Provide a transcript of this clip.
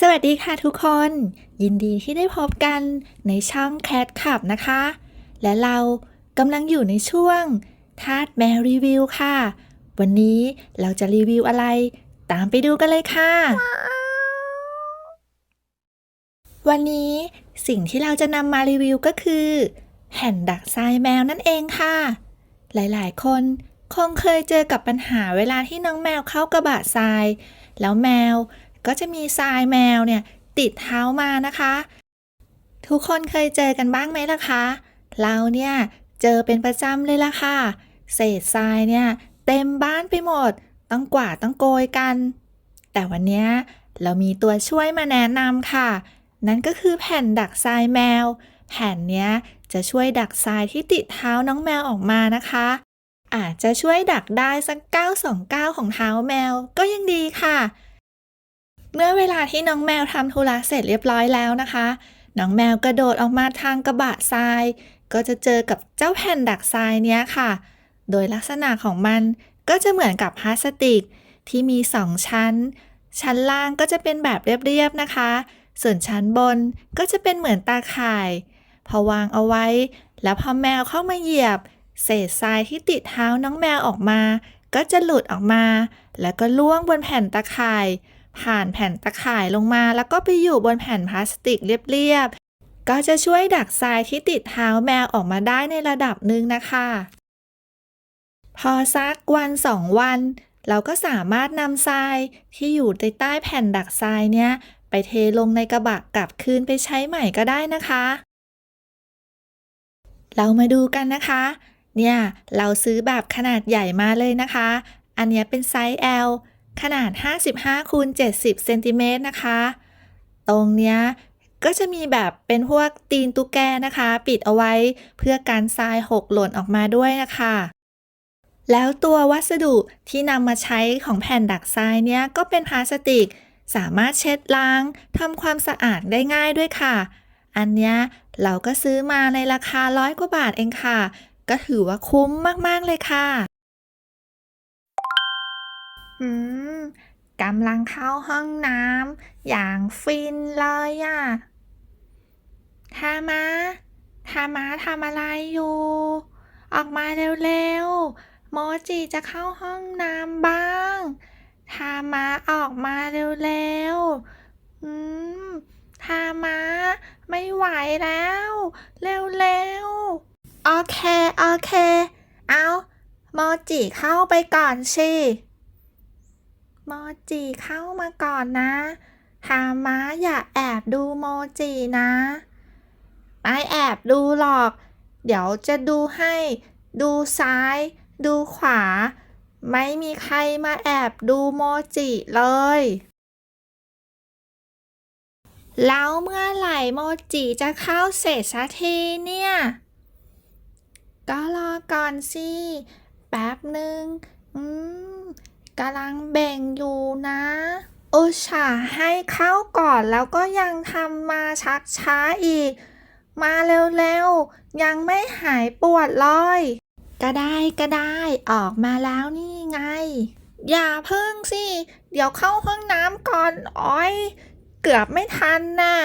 สวัสดีค่ะทุกคน ยินดีที่ได้พบกันในช่องแคทขับนะคะ และเรากำลังอยู่ในช่วงทาสแมวรีวิวค่ะ วันนี้เราจะรีวิวอะไร ตามไปดูกันเลยค่ะ วันนี้สิ่งที่เราจะนำมารีวิวก็คือ แผ่นดักทรายแมวนั่นเองค่ะ หลายๆ คนคงเคยเจอกับปัญหาเวลาที่น้องแมวเข้ากระบะทราย แล้วแมว ก็จะมีทรายแมวเนี่ยติดเท้ามานะคะ ทุกคนเคยเจอกันบ้างไหมล่ะคะ เราเนี่ยเจอเป็นประจำเลยล่ะค่ะ เศษทรายเนี่ยเต็มบ้านไปหมด ต้องกวาดต้องโกยกัน แต่วันเนี้ยเรามีตัวช่วยมาแนะนำค่ะ นั่นก็คือแผ่นดักทรายแมว แผ่นเนี้ยจะช่วยดักทรายที่ติดเท้าน้องแมวออกมานะคะ อาจจะช่วยดักได้สัก9 2 9 ของเท้าแมวก็ยังดีค่ะ เมื่อเวลาที่น้องแมวทำธุระเสร็จเรียบร้อยแล้วนะคะ น้องแมวกระโดดออกมาทางกระบะทราย ก็จะเจอกับเจ้าแผ่นดักทรายเนี้ยค่ะ โดยลักษณะของมันก็จะเหมือนกับพลาสติกที่มีสองชั้น ชั้นล่างก็จะเป็นแบบเรียบๆนะคะ ส่วนชั้นบนก็จะเป็นเหมือนตาข่าย พอวางเอาไว้ แล้วพอแมวเข้ามาเหยียบ เศษทรายที่ติดเท้าน้องแมวออกมา ก็จะหลุดออกมา แล้วก็ล่วงบนแผ่นตาข่าย ผ่านแผ่นตะข่ายลงมา แล้วก็ไปอยู่บนแผ่นพลาสติกเรียบๆ ก็จะช่วยดักทรายที่ติดเท้าแมวออกมาได้ในระดับหนึ่งนะคะ พอสักวันสองวัน เราก็สามารถนำทรายที่อยู่ใต้ใต้แผ่นดักทรายเนี้ยไปเทลงในกระบะกลับคืนไปใช้ใหม่ก็ได้นะคะ เรามาดูกันนะคะ เนี่ย เราซื้อแบบขนาดใหญ่มาเลยนะคะ อันนี้เป็นไซส์ L ขนาด 55คูณ70เซนติเมตรนะคะ ตรงเนี้ยก็จะมีแบบเป็นพวกตีนตุ๊กแกนะคะ ปิดเอาไว้เพื่อการทรายหกหล่นออกมาด้วยนะคะ แล้วตัววัสดุที่นำมาใช้ของแผ่นดักทรายเนี้ยก็เป็นพลาสติก สามารถเช็ดล้างทำความสะอาดได้ง่ายด้วยค่ะ อันเนี้ยเราก็ซื้อมาในราคาร้อยกว่าบาทเองค่ะ ก็ถือว่าคุ้มมากๆเลยค่ะ อืมกำลังเข้าห้องน้ำอย่างฟินเลยอะทามาทามาทำอะไรอยู่ ออกมาเร็วๆ โมจิจะเข้าห้องน้ำบ้างทามาออกมาเร็วๆ อืมทามาไม่ไหวแล้ว เร็วๆ โอเค โอเค เอาโมจิเข้าไปก่อนสิ โมจิเข้ามาก่อนนะทามาอย่าแอบดูโมจินะ ไม่แอบดูหรอก เดี๋ยวจะดูให้ ดูซ้าย ดูขวา ไม่มีใครมาแอบดูโมจิเลย แล้วเมื่อไหร่โมจิจะเข้าเสร็จสักทีเนี่ย ก็รอก่อนสิ แป๊บหนึ่งอืม กำลังแบ่งอยู่นะอุตส่าห์ให้เข้าก่อนแล้วก็ยังทำมาชักช้าอีก มาเร็วๆ ยังไม่หายปวดเลยก็ได้ก็ได้ออกมาแล้วนี่ไง อย่าเพิ่งสิ เดี๋ยวเข้าห้องน้ำก่อนอ้อย เกือบไม่ทันนะ